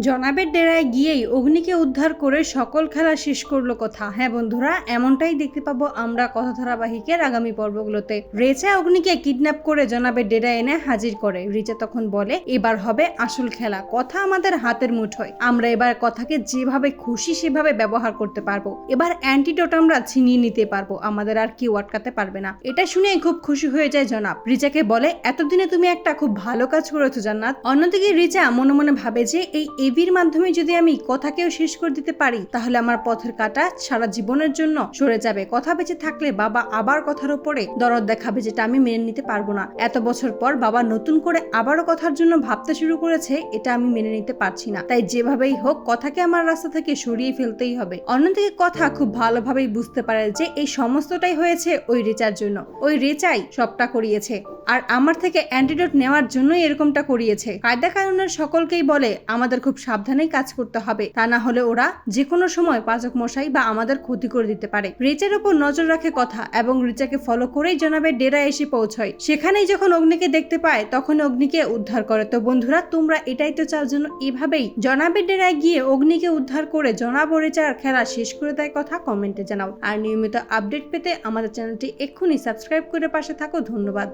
জনাবের ডেরায় গিয়েই অগ্নিকে উদ্ধার করে সকল খেলা শেষ করল কথা? হ্যাঁ বন্ধুরা, এমনটাই দেখতে পাবো আমরা কথা ধারাবাহিকের আগামী পর্বগুলোতে। রেচা অগ্নিকে কিডন্যাপ করে জনাবের ডেরা এনে হাজির করে। রিচা তখন বলে, এবার হবে আসল খেলা। কথা আমাদের হাতের মুঠোয়। আমরা এবার কথাকে যেভাবে খুশি সেভাবে ব্যবহার করতে পারব। এবার অ্যান্টিডোট আমরা ছিনিয়ে নিতে পারব। আমাদের আর কেউ আটকাতে পারবে না। এটা শুনে খুব খুশি হয়ে যায় জনাব। রিচাকে বলে, এতদিনে তুমি একটা খুব ভালো কাজ করেছ জান্নাত। অন্যদিকে রিচা মনে মনে ভাবে যে, এই এভির মাধ্যমে যদি আমি কথাকেও শেষ করে দিতে পারি, তাহলে আমার পথের কাটা সারা জীবনের জন্য সরে যাবে। কথা বেঁচে থাকলে বাবা আবার কথার উপরে দরদ দেখাবে যেটা আমি মেনে নিতে পারব না। এত বছর পর বাবা নতুন করে আবারও কথার জন্য ভাবতে শুরু করেছে, এটা আমি মেনে নিতে পারছি না। তাই যেভাবেই হোক, কথাকে আমার রাস্তা থেকে সরিয়ে ফেলতেই হবে। অন্যদিকে কথা খুব ভালোভাবেই বুঝতে পারে যে এই সমস্তটাই হয়েছে ওই রেচার জন্য। ওই রেচাই সবটা করিয়েছে। আর আমার থেকে অ্যান্টিডোট নেওয়ার জন্যই এরকমটা করিয়েছে। কায়দা কানুনের সকলকেই বলে, আমাদের খুব সাবধানেই কাজ করতে হবে। তা না হলে ওরা যে কোনো সময় পাচক মশাই বা আমাদের ক্ষতি করে দিতে পারে। রিচার উপর নজর রাখে কথা এবং রিচাকে ফলো করেই জনাবের ডেরা এসে পৌঁছয়। সেখানেই যখন অগ্নিকে দেখতে পায় তখন অগ্নিকে উদ্ধার করে। তো বন্ধুরা, তোমরা এটাই তো চাও যেন এভাবেই জনাবের ডেরায় গিয়ে অগ্নিকে উদ্ধার করে জনাব রিচার খেলা শেষ করে দেয় কথা কমেন্টে জানাও। আর নিয়মিত আপডেট পেতে আমাদের চ্যানেলটি এক্ষুনি সাবস্ক্রাইব করে পাশে থাকো। ধন্যবাদ।